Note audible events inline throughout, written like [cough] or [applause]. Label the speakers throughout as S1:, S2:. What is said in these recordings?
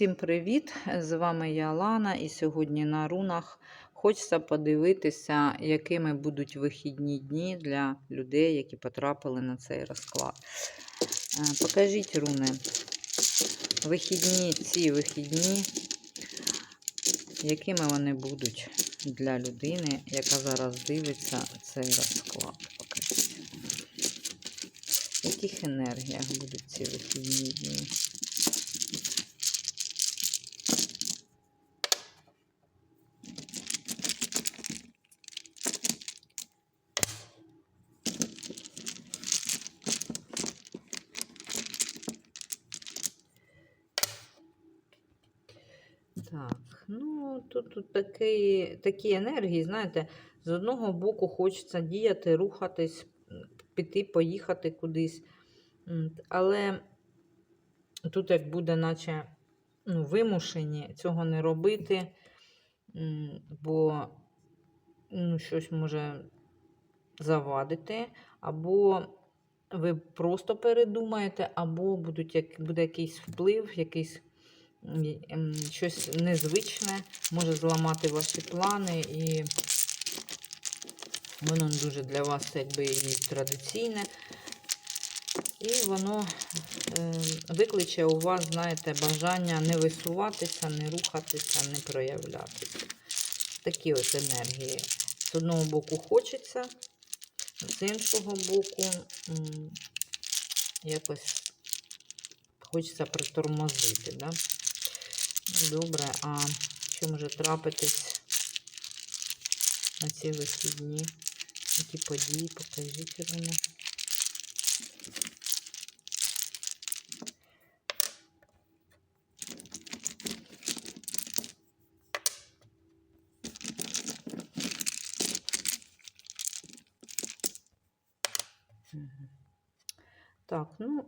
S1: Всім привіт! З вами я Лана, і сьогодні на рунах хочеться подивитися, якими будуть вихідні дні для людей, які потрапили на цей розклад. Е, Покажіть руни. Вихідні, ці вихідні, якими вони будуть для людини, яка зараз дивиться цей розклад. Покажіть. В яких енергіях будуть ці вихідні дні? Так, ну тут, тут такі, такі енергії, знаєте, з одного боку хочеться діяти, рухатись, піти, поїхати кудись. Але тут як буде, наче ну, вимушені цього не робити, бо ну, щось може завадити, або ви просто передумаєте, або будуть, як, буде якийсь вплив, якийсь щось незвичне, може зламати ваші плани, і воно дуже для вас якби і традиційне. І воно е, викличе у вас, знаєте, бажання не висуватися, не рухатися, не проявлятися. Такі от енергії. З одного боку хочеться, з іншого боку, якось хочеться притормозити. Да? Ну, Добре, а що може трапитись на ці вихідні? Які події, покажіть мені. Мгм. Так, ну,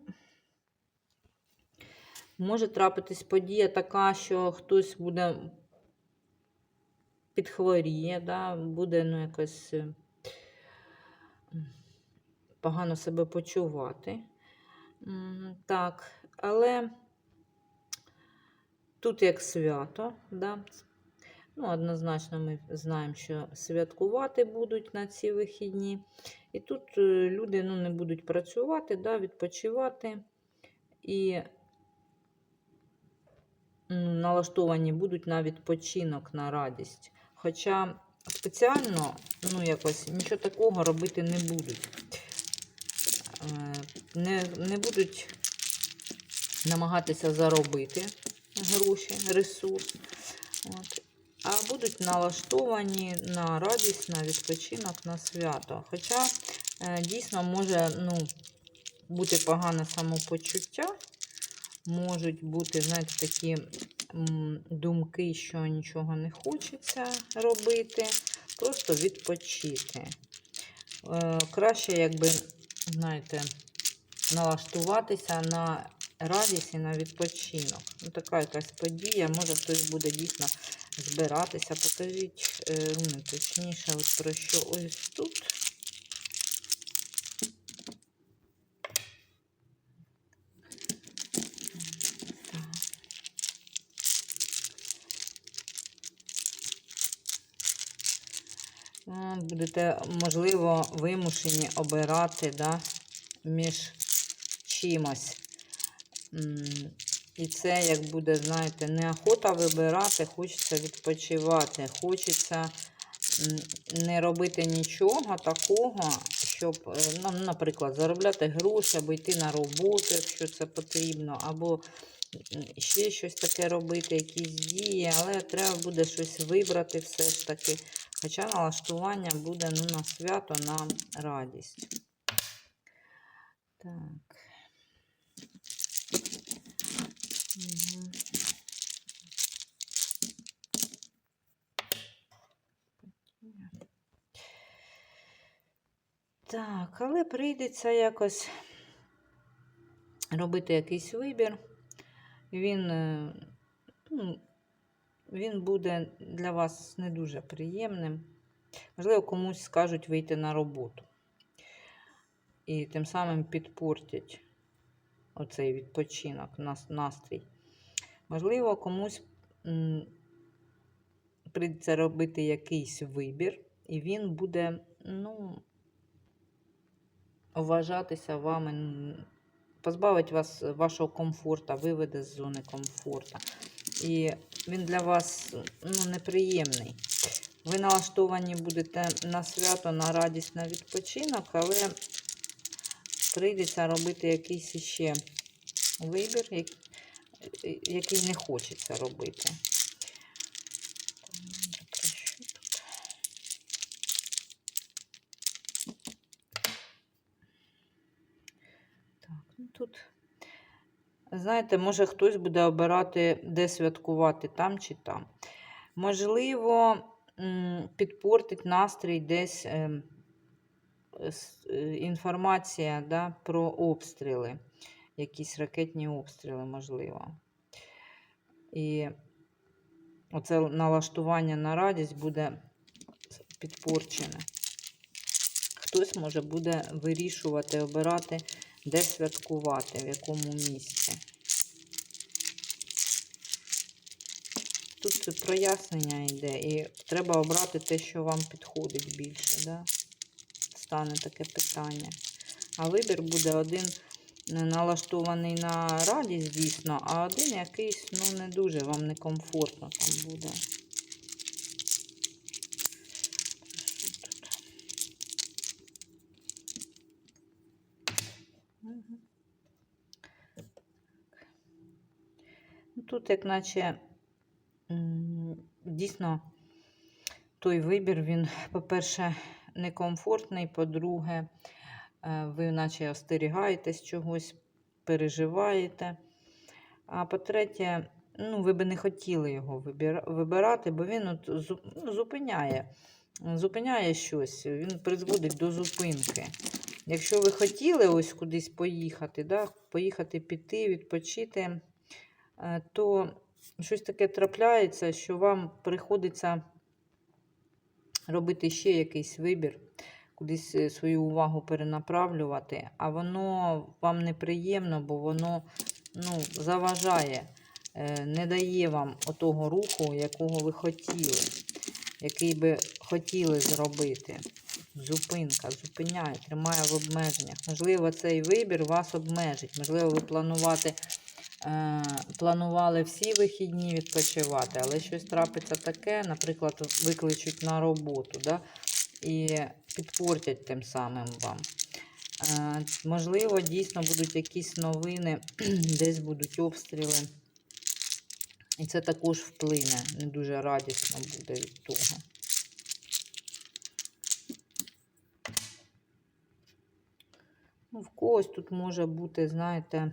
S1: може трапитись подія така, що хтось буде підхворіє, да, буде ну, якось е, погано себе почувати. Так, але тут як свято, да. Ну, однозначно ми знаємо, що святкувати будуть на ці вихідні. І тут е, люди ну, не будуть працювати, да, відпочивати і налаштовані будуть на відпочинок, на радість. Хоча спеціально ну, якось нічого такого робити не будуть. Е, Не, не будуть намагатися заробити гроші, ресурс. От. А будуть налаштовані на радість, на відпочинок, на свято. Хоча е, дійсно може ну, бути погане самопочуття, можуть бути, знаєте, такі думки, що нічого не хочеться робити, просто відпочити. Е, краще, якби, знаєте, налаштуватися на радість і на відпочинок. Ну, така якась подія, може хтось буде дійсно збиратися. Покажіть руни, точніше, от про що ось тут. Будете, можливо, вимушені обирати да, між чимось. І це, як буде, знаєте, неохота вибирати, хочеться відпочивати, хочеться не робити нічого такого, щоб, е, ну, наприклад, заробляти гроші або йти на роботу, якщо це потрібно, або ще щось таке робити, якісь дії, але треба буде щось вибрати все ж таки. Хоча налаштування буде ну, на свято, на радість. Так. Так, але прийдеться якось робити якийсь вибір. Він, е, ну, він буде для вас не дуже приємним. Можливо, комусь скажуть вийти на роботу. І тим самим підпортять оцей відпочинок, настрій. Можливо, комусь прийдеться робити якийсь вибір, і він буде, ну, вважатися вами, позбавить вас вашого комфорту, виведе з зони комфорту. І він для вас ну, неприємний. Ви налаштовані будете на свято, на радість, на відпочинок, але прийдеться робити якийсь ще вибір, який не хочеться робити. Добре, про що тут? Так, ну тут, знаєте, може хтось буде обирати, де святкувати, там чи там. Можливо, підпортить настрій десь ем, е, інформація да, про обстріли, якісь ракетні обстріли, можливо. І оце налаштування на радість буде підпорчене. Хтось може буде вирішувати, обирати, де святкувати, в якому місці. Тут прояснення йде, і треба обрати те, що вам підходить більше. Да? Стане таке питання. А вибір буде один налаштований на радість, дійсно, а один якийсь, ну, не дуже вам некомфортно там буде. Ну, Тут, як наче, дійсно, той вибір, він, по-перше, некомфортний, по-друге, е, ви наче остерігаєтесь чогось, переживаєте. А по-третє, ну, ви би не хотіли його вибирати, бо він от ну, зупиняє, зупиняє щось, він призводить до зупинки. Якщо ви хотіли ось кудись поїхати, да, поїхати піти, відпочити, е, то щось таке трапляється, що вам приходиться робити ще якийсь вибір, кудись е, свою увагу перенаправлювати, а воно вам неприємно, бо воно ну, заважає, е, не дає вам отого руху, якого ви хотіли, який би хотіли зробити. Зупинка, зупиняє, тримає в обмеженнях. Можливо, цей вибір вас обмежить. Можливо, ви планувати, планували всі вихідні відпочивати, але щось трапиться таке, наприклад, викличуть на роботу да, і підпортять тим самим вам. Е, можливо, дійсно будуть якісь новини, [clears throat] десь будуть обстріли. І це також вплине, не дуже радісно буде від того. Ну, в когось тут може бути, знаєте, е,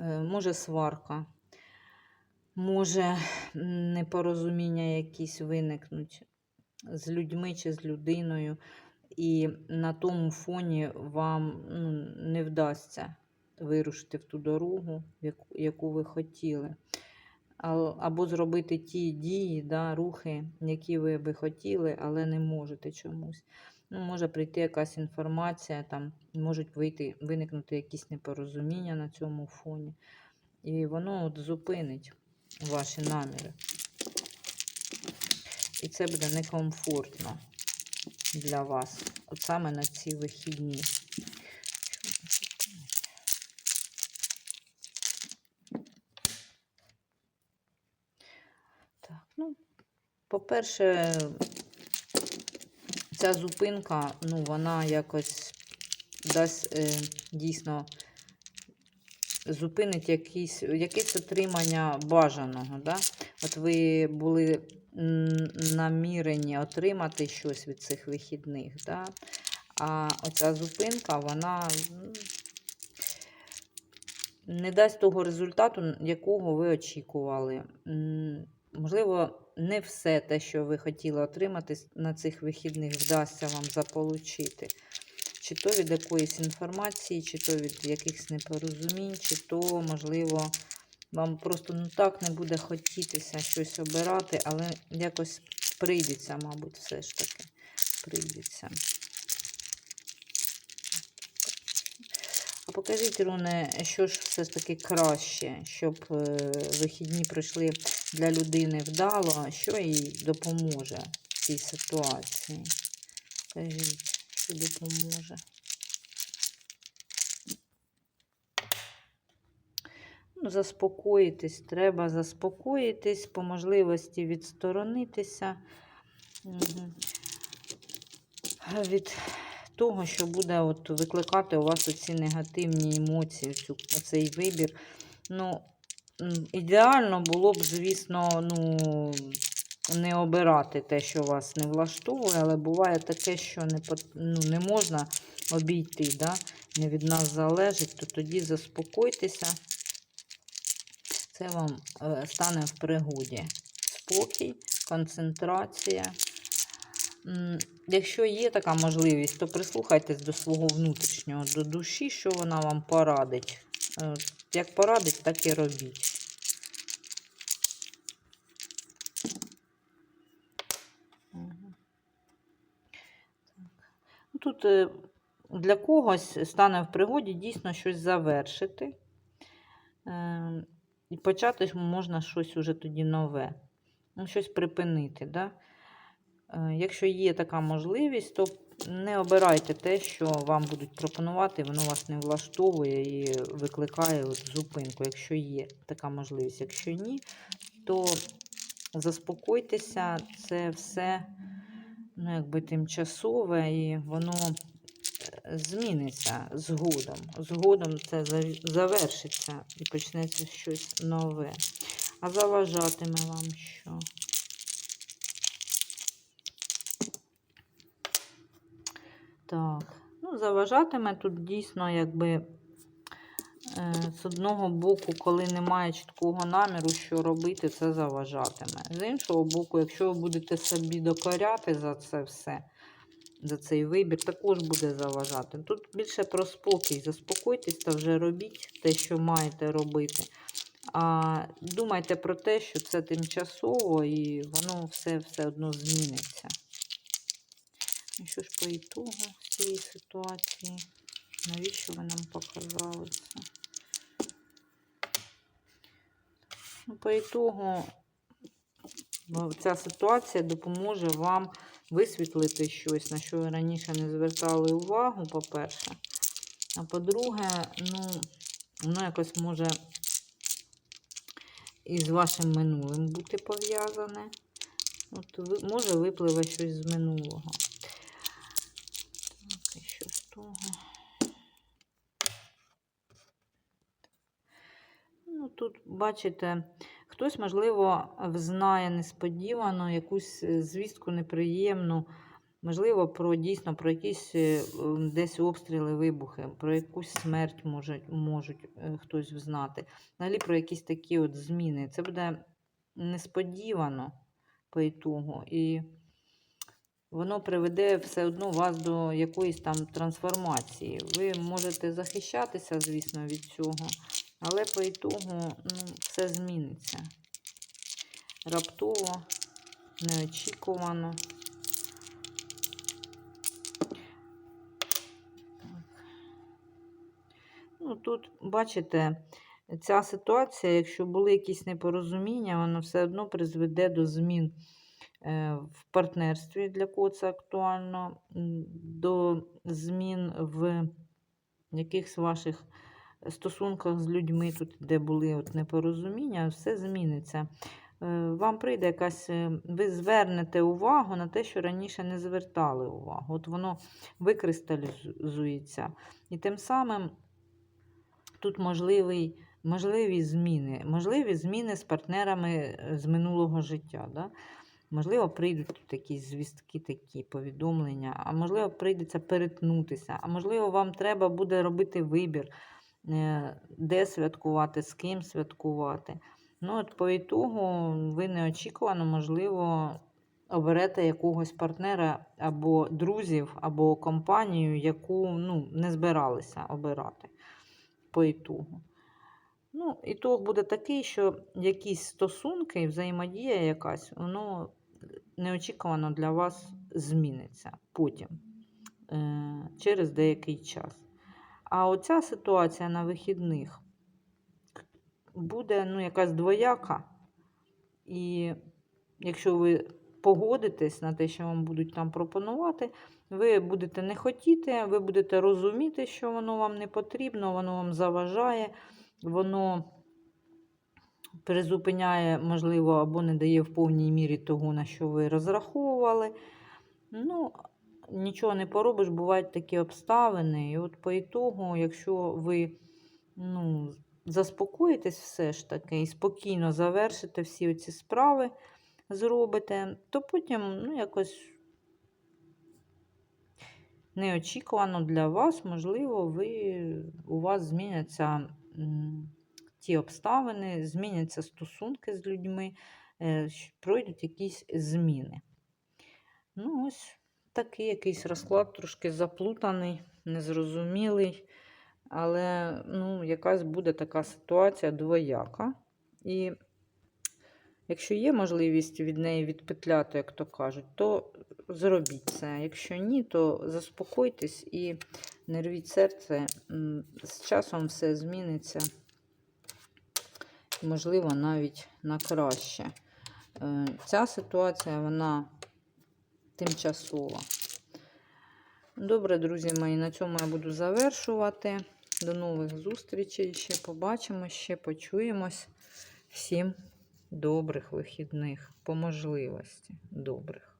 S1: може сварка, може непорозуміння якісь виникнуть з людьми чи з людиною, і на тому фоні вам ну, не вдасться вирушити в ту дорогу, яку ви хотіли. Або зробити ті дії, да, рухи, які ви би хотіли, але не можете чомусь. Ну, може прийти якась інформація, там можуть вийти, виникнути якісь непорозуміння на цьому фоні. І воно от зупинить ваші наміри. І це буде некомфортно для вас. От саме на ці вихідні. Так, ну, по-перше, ця зупинка, ну, вона якось дасть е, дійсно зупинить якісь, якесь отримання бажаного. Да? От ви були намірені отримати щось від цих вихідних. Да? А оця зупинка, вона не дасть того результату, якого ви очікували. Можливо, не все те, що ви хотіли отримати на цих вихідних, вдасться вам заполучити. Чи то від якоїсь інформації, чи то від якихось непорозумінь, чи то, можливо, вам просто ну так не буде хотітися щось обирати, але якось прийдеться, мабуть, все ж таки. Прийдеться. Покажіть, Руне, що ж все ж таки краще, щоб е, вихідні пройшли для людини вдало, що їй допоможе в цій ситуації. Кажіть, що допоможе. Ну, заспокоїтись, треба заспокоїтись, по можливості відсторонитися від того, що буде от викликати у вас оці негативні емоції, цю, цей вибір. Ну, ідеально було б, звісно, ну, не обирати те, що вас не влаштовує, але буває таке, що не, ну, не можна обійти, да? не від нас залежить, то тоді заспокойтеся. Це вам е, стане в пригоді. Спокій, концентрація. Якщо є така можливість, то прислухайтесь до свого внутрішнього, до душі, що вона вам порадить. Е, Як порадить, так і робіть. Тут е, для когось стане в пригоді дійсно щось завершити. Е, І почати можна щось уже тоді нове. Ну, щось припинити. Да? Е, Якщо є така можливість, то не обирайте те, що вам будуть пропонувати, воно вас не влаштовує і викликає зупинку, якщо є така можливість. Якщо ні, то заспокойтеся, це все ну, якби тимчасове і воно е, зміниться згодом. Згодом це завершиться і почнеться щось нове. А заважатиме вам що? Так, ну, заважатиме тут дійсно, якби е, з одного боку, коли немає чіткого наміру, що робити, це заважатиме. З іншого боку, якщо ви будете собі докоряти за це все, за цей вибір, також буде заважати. Тут більше про спокій. Заспокойтесь та вже робіть те, що маєте робити. А думайте про те, що це тимчасово і воно все все одно зміниться. Що ж по ітогу з цієї ситуації? Навіщо ви нам показали це? Ну, по ітогу ну, ця ситуація допоможе вам висвітлити щось, на що ви раніше не звертали увагу, по-перше. А по-друге, ну, воно якось може із вашим минулим бути пов'язане. От може випливе щось з минулого. Того? Ну, тут, бачите, хтось, можливо, взнає несподівано якусь е, звістку неприємну, можливо, про дійсно про якісь е, десь обстріли, вибухи, про якусь смерть можуть, можуть е, хтось взнати. Взагалі про якісь такі от зміни. Це буде несподівано по ітогу. І воно приведе все одно вас до якоїсь там трансформації. Ви можете захищатися, звісно, від цього, але по ітогу ну, все зміниться. Раптово, неочікувано. Ну, тут, бачите, ця ситуація, якщо були якісь непорозуміння, воно все одно призведе до змін в партнерстві, для кого це актуально, до змін в якихось ваших стосунках з людьми, тут, де були от непорозуміння, все зміниться. Е, Вам прийде якась, е, ви звернете увагу на те, що раніше не звертали увагу. От воно викристалізується. І тим самим тут можливий, можливі зміни. Можливі зміни з партнерами е, з минулого життя. Да? Можливо, прийдуть якісь звістки, такі повідомлення, а можливо, прийдеться перетнутися, а можливо, вам треба буде робити вибір, е, де святкувати, з ким святкувати. Ну, от по ітогу ви неочікувано, можливо, оберете якогось партнера або друзів, або компанію, яку ну, не збиралися обирати по ітогу. Ну, ітог буде такий, що якісь стосунки взаємодія якась, воно неочікувано для вас зміниться потім, е, через деякий час. А оця ситуація на вихідних буде ну, якась двояка. І якщо ви погодитесь на те, що вам будуть там пропонувати, ви будете не хотіти, ви будете розуміти, що воно вам не потрібно, воно вам заважає, воно призупиняє, можливо, або не дає в повній мірі того, на що ви розраховували. Ну, нічого не поробиш, бувають такі обставини. І от по ітогу, якщо ви ну, заспокоїтесь все ж таки і спокійно завершите всі ці справи, зробите, то потім ну, якось неочікувано для вас, можливо, ви, у вас зміняться ті обставини, зміняться стосунки з людьми, е, пройдуть якісь зміни. Ну, ось такий якийсь розклад, трошки заплутаний, незрозумілий. Але ну, якась буде така ситуація двояка. І якщо є можливість від неї відпетляти, як то кажуть, то зробіть це. Якщо ні, то заспокойтесь і не рвіть серце. З часом все зміниться. Можливо, навіть на краще. Е, Ця ситуація, вона тимчасова. Добре, друзі мої, на цьому я буду завершувати. До нових зустрічей. Ще побачимо, ще почуємось. Всім добрих вихідних, по можливості добрих.